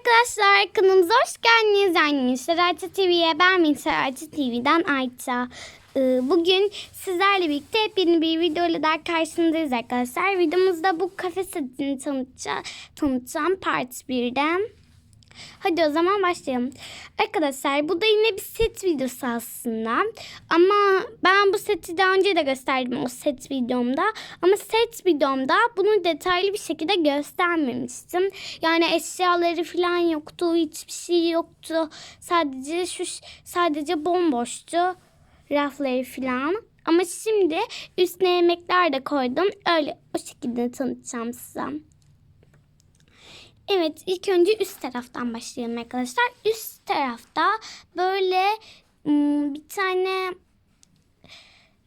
arkadaşlar kanalımıza hoş geldiniz. Yani Minşer Ayça TV'ye ben Minşer Ayça TV'den Ayça. Ee, Bugün sizlerle birlikte yeni bir videoyla daha karşınızdayız arkadaşlar. Videomuzda bu kafe setini tanıtacağım, tanıtacağım part 1'den. Hadi o zaman başlayalım. Arkadaşlar bu da yine bir set videosu aslında. Ama ben bu seti daha önce de gösterdim o set videomda. Ama set videomda bunu detaylı bir şekilde göstermemiştim. Yani eşyaları falan yoktu, hiçbir şey yoktu. Sadece şu sadece bomboştu rafları falan. Ama şimdi üstüne yemekler de koydum. Öyle o şekilde tanıtacağım size. Evet ilk önce üst taraftan başlayalım arkadaşlar. Üst tarafta böyle ım, bir tane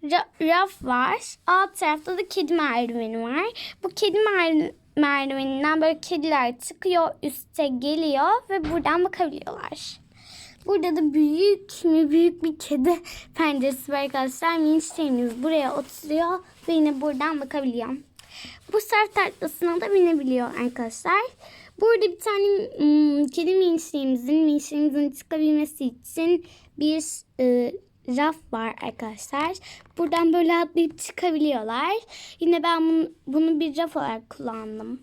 ra- raf var. Alt tarafta da kedi merdiveni var. Bu kedi mer- merdiveninden böyle kediler çıkıyor üste geliyor ve buradan bakabiliyorlar. Burada da büyük mü büyük bir kedi penceresi var arkadaşlar. Minişlerimiz buraya oturuyor ve yine buradan bakabiliyor. Bu surf tartlasına da binebiliyor arkadaşlar. Burada bir tane ım, kedi minişlerimizin, minişlerimizin çıkabilmesi için bir e, raf var arkadaşlar. Buradan böyle atlayıp çıkabiliyorlar. Yine ben bunu, bunu bir raf olarak kullandım.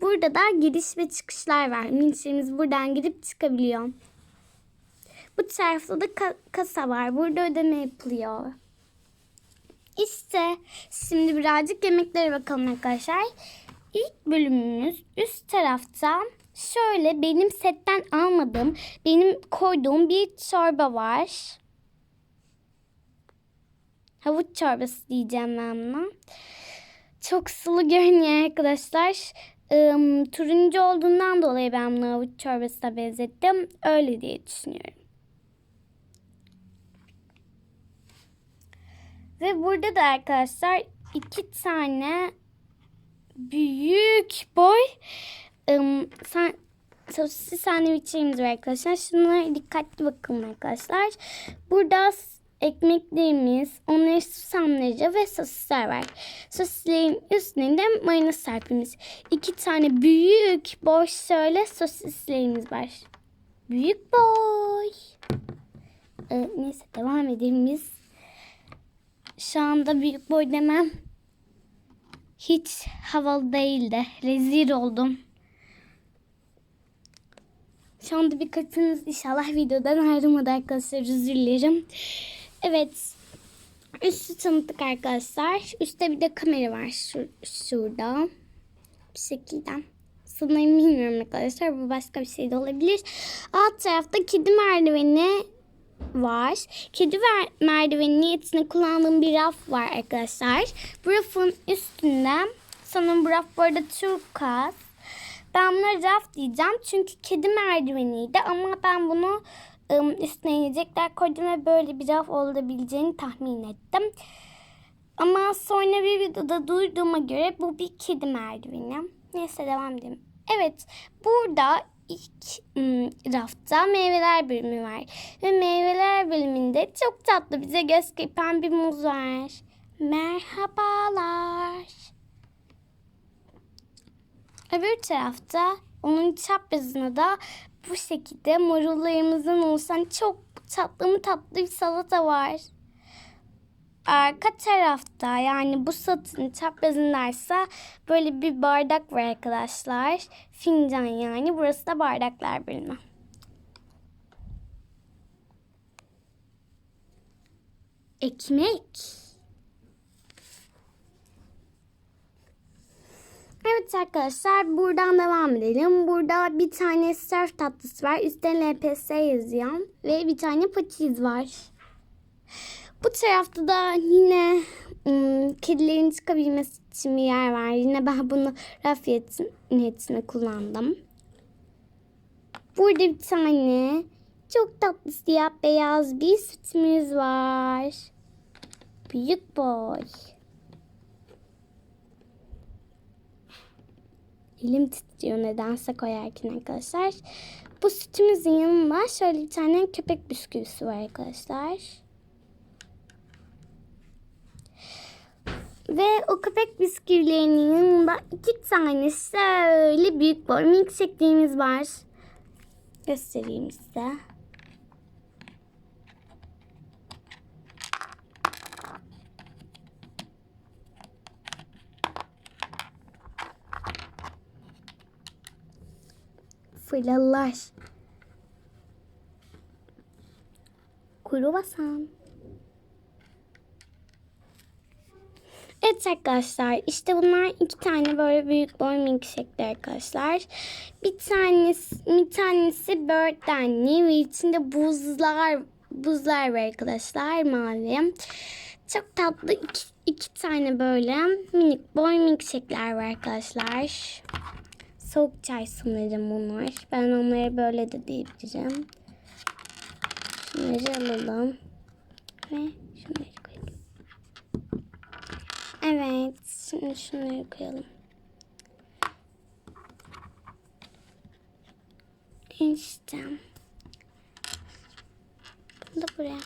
Burada da giriş ve çıkışlar var. Minişlerimiz buradan gidip çıkabiliyor. Bu tarafta da ka- kasa var. Burada ödeme yapılıyor. İşte şimdi birazcık yemeklere bakalım arkadaşlar. İlk bölümümüz üst tarafta şöyle benim setten almadığım, benim koyduğum bir çorba var. Havuç çorbası diyeceğim ben buna. Çok sulu görünüyor arkadaşlar. Im, turuncu olduğundan dolayı ben bunu havuç çorbasına benzettim. Öyle diye düşünüyorum. Ve burada da arkadaşlar iki tane büyük boy ım, san, sosis sandviçlerimiz var arkadaşlar. Şunlara dikkatli bakın arkadaşlar. Burada ekmeklerimiz, onların susamları ve sosisler var. Sosislerin üstüne de mayonez serpimiz. İki tane büyük boy şöyle sosislerimiz var. Büyük boy. Ee, neyse devam edelim biz. Şu anda büyük boy demem hiç havalı değildi. Rezil oldum. Şu anda birkaçınız inşallah videodan ayrılmadı arkadaşlar. Özür dilerim. Evet. Üstü tanıttık arkadaşlar. Üstte bir de kamera var şu, şurada. Bir şekilde. Sanırım bilmiyorum arkadaşlar. Bu başka bir şey de olabilir. Alt tarafta kedi merdiveni var. Kedi ver- merdivenin niyetine kullandığım bir raf var arkadaşlar. Bu rafın üstünde sanırım bu raf bu arada turkuaz. Ben buna raf diyeceğim çünkü kedi merdiveniydi ama ben bunu ım, üstüne yiyecekler koydum ve böyle bir raf olabileceğini tahmin ettim. Ama sonra bir videoda duyduğuma göre bu bir kedi merdiveni. Neyse devam edelim. Evet burada ilk ım, rafta meyveler bölümü var. Ve meyveler bölümünde çok tatlı bize göz kırpan bir muz var. Merhabalar. Öbür tarafta onun çaprazına da bu şekilde marullarımızın oluşan çok tatlı mı tatlı bir salata var. Arka tarafta yani bu satın çaprazındaysa böyle bir bardak var arkadaşlar. Fincan yani. Burası da bardaklar bölümü. Ekmek. Evet arkadaşlar buradan devam edelim. Burada bir tane surf tatlısı var. Üstte LPS yazıyor. Ve bir tane patiz var. Bu tarafta da yine ım, kedilerin çıkabilmesi için bir yer var. Yine ben bunu raf niyeti- niyetine kullandım. Burada bir tane çok tatlı siyah beyaz bir sütümüz var. Büyük boy. Elim titriyor nedense koyarken arkadaşlar. Bu sütümüzün yanında şöyle bir tane köpek bisküvisi var arkadaşlar. Ve o köpek bisküvilerinin yanında iki tane şöyle büyük boy milkshake'liğimiz var. göstereyim size. Fırlalar. Kruvasan. Evet arkadaşlar işte bunlar iki tane böyle büyük boy milkshake'ler arkadaşlar. Bir tanesi, bir tanesi böğürtlenli ve içinde buzlar buzlar var arkadaşlar mavi. Çok tatlı iki, iki tane böyle minik boy milkshake'ler var arkadaşlar. Soğuk çay sanırım bunlar. Ben onları böyle de diyebilirim. Şunları alalım. Ve şunları. Evet. Şimdi şunları koyalım. İşte. Bunu da buraya.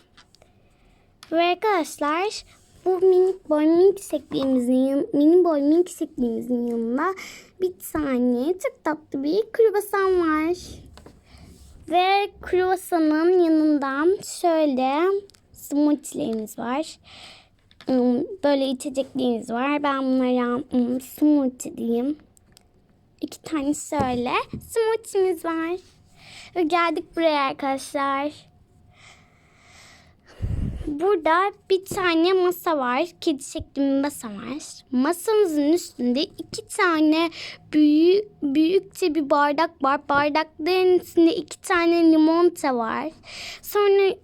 Ve arkadaşlar bu minik boy milkshake'liğimizin yan- mini boy milkshake'liğimizin yanında bir tane çok tatlı bir kruvasan var. Ve kruvasanın yanından şöyle smoothie'lerimiz var. Hmm, Böyle içeceklerimiz var. Ben bunlara hmm, smoothie diyeyim. İki tane şöyle smoothie'miz var. Ve geldik buraya arkadaşlar. Burada bir tane masa var. Kedi şeklinde bir masa var. Masamızın üstünde iki tane büyük büyükçe bir bardak var. Bardakların içinde iki tane limonata var. Sonra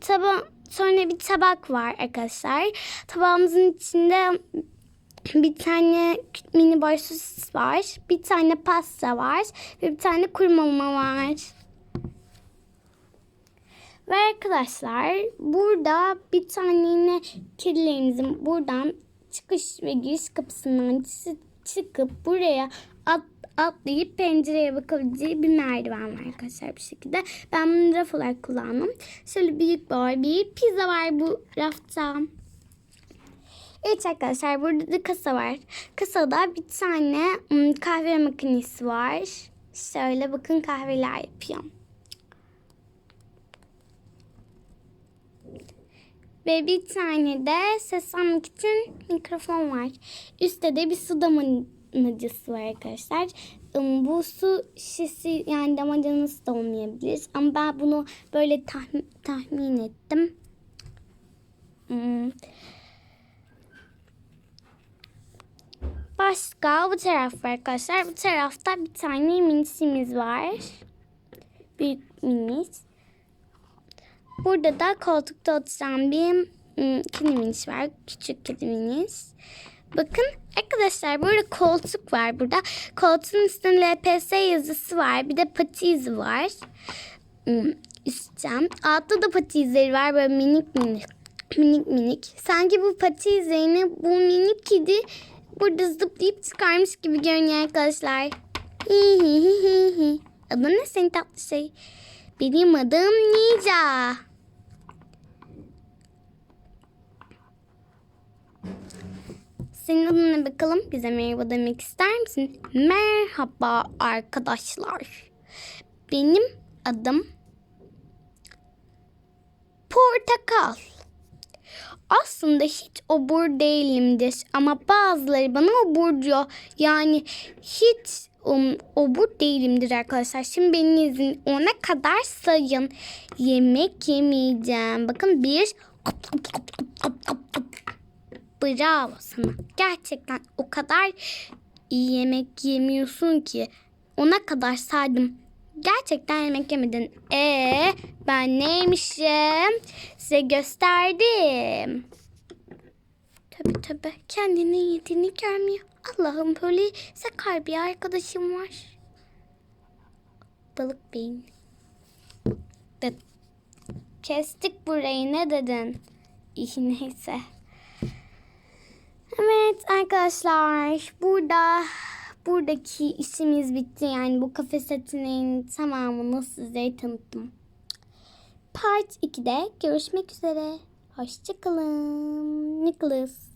taba sonra bir tabak var arkadaşlar. Tabağımızın içinde bir tane mini boy sosis var. Bir tane pasta var. Ve bir tane kuru var. Ve arkadaşlar burada bir tane yine kedilerimizin buradan çıkış ve giriş kapısından çı- çıkıp buraya at, atlayıp pencereye bakabileceği bir merdiven var arkadaşlar bu şekilde. Ben bunu raf olarak kullandım. Şöyle büyük boy bir pizza var bu rafta. Evet arkadaşlar burada da kasa var. Kasada bir tane ım, kahve makinesi var. Şöyle bakın kahveler yapıyorum. Ve bir tane de seslenmek için mikrofon var. Üstte de bir su damacısı var arkadaşlar. Im, Bu su şişesi yani damacanası da olmayabilir. Ama ben bunu böyle tahmin, tahmin ettim. Hmm. Başka bu taraf var arkadaşlar. Bu tarafta bir tane minisimiz var. Büyük minis. Burada da koltukta oturan bir ım, kedi minis var. Küçük kedi minis. Bakın arkadaşlar burada koltuk var burada. Koltuğun üstünde LPS yazısı var. Bir de pati izi var. Üstten. Altta da pati izleri var böyle minik minik. Minik minik. Sanki bu pati izlerini bu minik kedi burada zıplayıp çıkarmış gibi görünüyor arkadaşlar. Adın ne senin tatlı şey? Benim adım Ninja. Senin adın ne bakalım? Bize merhaba demek ister misin? Merhaba arkadaşlar. Benim adım Portakal. Aslında hiç obur değilimdir ama bazıları bana obur diyor. Yani hiç um, obur değilimdir arkadaşlar. Şimdi benim izin ona kadar sayın. Yemek yemeyeceğim. Bakın bir kop, kop, kop, kop, kop. Bravo sana. Gerçekten o kadar iyi yemek yemiyorsun ki. Ona kadar saydım. Gerçekten yemek yemedin. Ee, ben neymişim? Size gösterdim. Tabi tabi kendini yediğini görmüyor. Allah'ım böyle sakar bir arkadaşım var. Balık beyin. Kestik burayı ne dedin? İyi neyse. Evet arkadaşlar burada buradaki işimiz bitti. Yani bu kafe setinin tamamını size tanıttım. Part 2'de görüşmek üzere. Hoşçakalın. Nicholas.